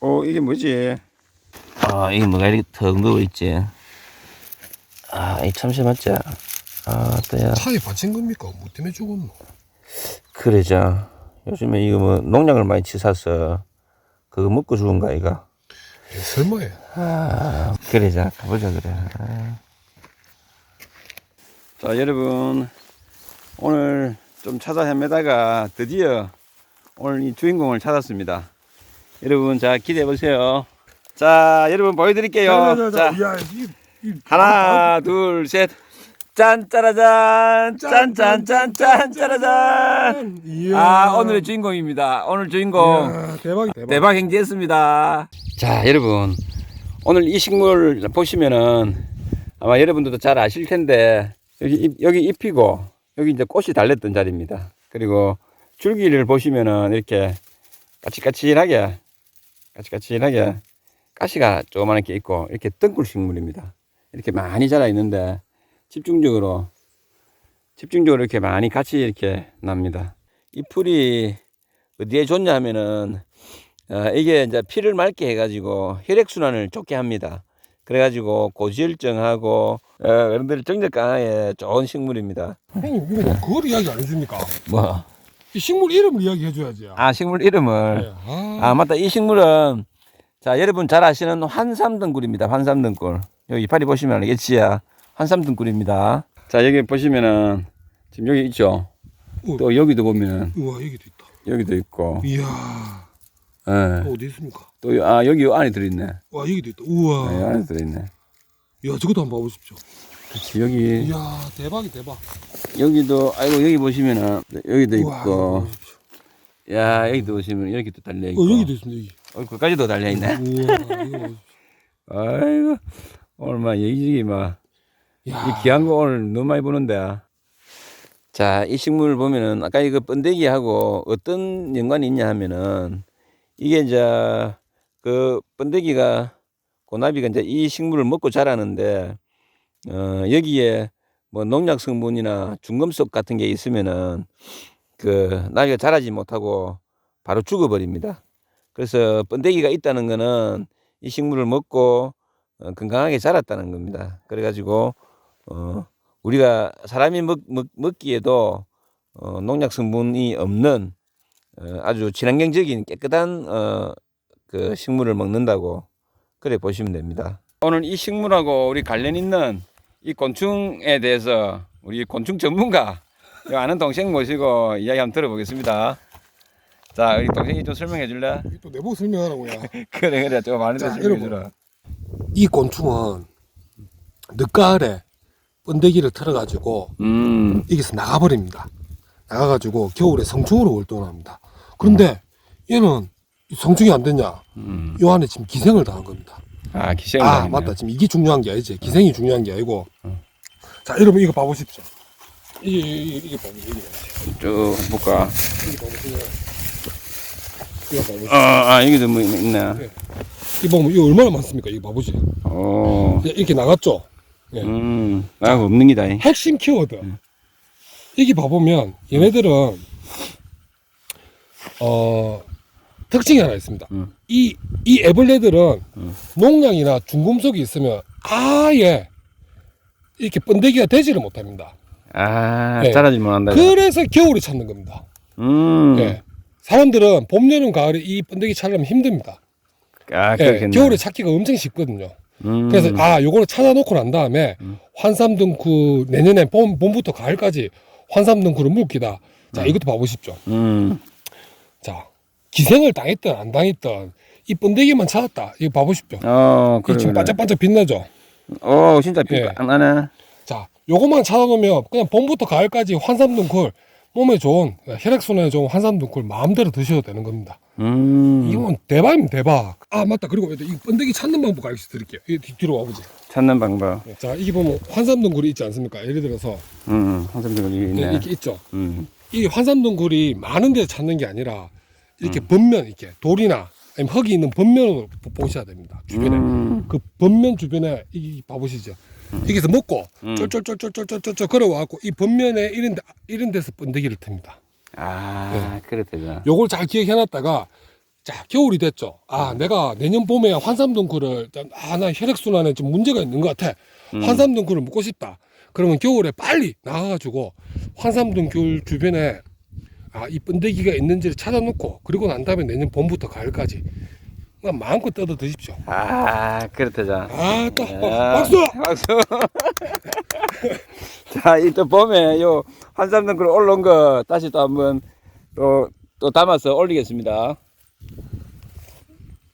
어 이게 뭐지? 아 이게 뭐가 이렇게 턱 누워 있지 아이 참새 맞지 아 또야 차에 받친 겁니까? 뭐 때문에 죽었노? 그러자 요즘에 이거 뭐 농약을 많이 치사서 그거 먹고 죽은가 이가 예, 설마에. 아 그러자 가보자 그래 아. 자 여러분 오늘 좀 찾아 헤매다가 드디어 오늘 이 주인공을 찾았습니다. 여러분 자 기대해 보세요. 자 여러분 보여드릴게요. 자 야, 이, 이 하나 둘 셋. 짠 짜라잔 짠짠짠짠 짜라잔 이야. 아 오늘의 주인공입니다 오늘 주인공 이야, 대박, 대박. 대박 행진했습니다. 자, 여러분. 오늘 이 식물 보시면은 아마 여러분들도 잘 아실 텐데 여기 잎, 여기 잎이고 여기 이제 꽃이 달렸던 자리입니다. 그리고 줄기를 보시면은 이렇게 까칠까칠하게 까칠까칠하게 가시가 조그맣게 있고 이렇게 덩굴 식물입니다. 이렇게 많이 자라 있는데 집중적으로 집중적으로 이렇게 많이 같이 이렇게 납니다. 이 풀이 어디에 좋냐 하면은 어, 이게 이제 피를 맑게 해가지고 혈액순환을 좋게 합니다. 그래가지고 고지혈증하고 어, 여러분들 정력 강화에 좋은 식물입니다. 형님, 이거 뭐 그걸 이야기 안 해줍니까? 뭐? 이 식물 이름을 이야기해 줘야지. 아 식물 이름을 예, 아, 아 맞다 이 식물은 자 여러분 잘 아시는 환삼등굴입니다. 환삼등굴 여기 이파리 보시면 알겠지요. 환삼등굴입니다. 자 여기 보시면은 지금 여기 있죠. 어. 또 여기도 보면은 우와, 여기도 있다. 여기도 있고 이야, 예. 또 어디 있습니까? 또 아 여기 요 안에 들어 있네. 와, 여기도 있다. 우와. 네, 안에 들어 있네. 이야, 저것도 한번 봐 보십시오. 그렇지 여기 이야, 대박이 대박. 여기도 아이고 여기 보시면은 여기도 우와, 있고 보십시오. 야 여기도 보시면 여기 또 달려 어, 있고 여기도 있습니다, 여기. 어, 거기까지도 달려 있네 우와, 이거 보십시오. 아이고 오늘 막 여기저기 막이 야, 귀한 거 오늘 너무 많이 보는데 자 이 식물 보면은 아까 이거 번데기하고 어떤 연관이 있냐 하면은 이게 이제 그 번데기가 고나비가 이제 이 식물을 먹고 자라는데 어 여기에 뭐 농약 성분이나 중금속 같은 게 있으면은 그 나비가 자라지 못하고 바로 죽어버립니다. 그래서 번데기가 있다는 거는 이 식물을 먹고 어, 건강하게 자랐다는 겁니다. 그래가지고 어, 우리가 사람이 먹, 먹, 먹기에도 어, 농약 성분이 없는 어, 아주 친환경적인 깨끗한 어, 그 식물을 먹는다고 그래 보시면 됩니다. 오늘 이 식물하고 우리 관련 있는 이 곤충에 대해서 우리 곤충 전문가 이 아는 동생 모시고 이야기 한번 들어보겠습니다. 자, 우리 동생이 좀 설명해 줄래? 이게 또 내보고 설명하라고요. 그래, 그래. 좀 많은 데 자, 설명해 여러분. 주라. 이 곤충은 늦가을에 번데기를 털어가지고 음, 여기서 나가버립니다. 나가가지고 겨울에 성충으로 활동합니다. 그런데 얘는 성충이 안 됐냐? 음. 요 안에 지금 기생을 당한 겁니다. 아, 기생을 아. 맞다. 지금 이게 중요한 게 아니지. 기생이 중요한 게 아니고. 음. 자, 여러분 이거 봐보십시오. 이게, 이게, 이게 봐보세요. 이게 봐보세요. 쭉 볼까? 이게 봐보세요. 이거 봐보세요. 아, 아, 여기도 뭐 있네. 이거 보면 이거 얼마나 많습니까? 이거 봐보세요. 오, 이렇게 나갔죠? 예. 음, 아, 없는 기다. 핵심 키워드. 음. 여기 봐보면 얘네들은 어 특징이 하나 있습니다. 음. 이, 이 애벌레들은 음. 농약이나 중금속이 있으면 아예 이렇게 번데기가 되지를 못합니다. 아, 네. 자라지 못한다. 그래서 겨울에 찾는 겁니다. 음, 예. 사람들은 봄, 여름, 가을에 이 번데기 찾으려면 힘듭니다. 아, 예, 그렇겠네. 겨울에 찾기가 엄청 쉽거든요. 음, 그래서 아 요거를 찾아놓고 난 다음에 음. 환삼등구 내년에 봄, 봄부터 가을까지 환삼등구를 물기다. 자 음. 이것도 봐보십시오. 음, 자 기생을 당했든 안 당했든 이 번데기만 찾았다. 이거 봐보십시오. 어, 이 그래. 지금 그래. 반짝반짝 빛나죠. 어, 진짜 예. 빛나네. 자 요것만 찾아놓으면 그냥 봄부터 가을까지 환삼등굴 몸에 좋은 혈액순환에 좋은 환삼등굴 마음대로 드셔도 되는 겁니다. 음, 이건 대박입니다 대박. 아 맞다 그리고 이 번데기 찾는 방법 가르쳐 드릴게요. 이 뒤- 뒤로 와보지. 찾는 방법. 자 이게 보면 환삼등굴이 있지 않습니까? 예를 들어서 음, 항상 여기 예, 있네. 이렇게 있죠. 음, 이 환삼등굴이 많은 데서 찾는 게 아니라 이렇게 번면 이렇게 돌이나 아니면 흙이 있는 번면으로 보- 보셔야 됩니다. 주변에 음, 그 번면 주변에 이 봐보시죠. 여기서 먹고 음. 쫄쫄쫄쫄쫄쫄쫄 걸어와갖고 이 번면에 이런 데 이런 데서 번데기를 틉니다. 아, 그렇대죠. 요걸 잘 기억해놨다가 자, 겨울이 됐죠. 아, 내가 내년 봄에 환삼동굴을, 아, 나 혈액순환에 좀 문제가 있는 것 같아. 음. 환삼동굴을 묻고 싶다. 그러면 겨울에 빨리 나가가지고 환삼동굴 주변에 아, 이 번데기가 있는지를 찾아놓고 그리고 난 다음에 내년 봄부터 가을까지 마음껏 뜯어 드십시오. 아, 그렇다자. 아, 또 야, 박수! 박수. 자, 이 또 봄에 요 환삼등굴 올라온 거 다시 또 한번 또, 또 담아서 올리겠습니다.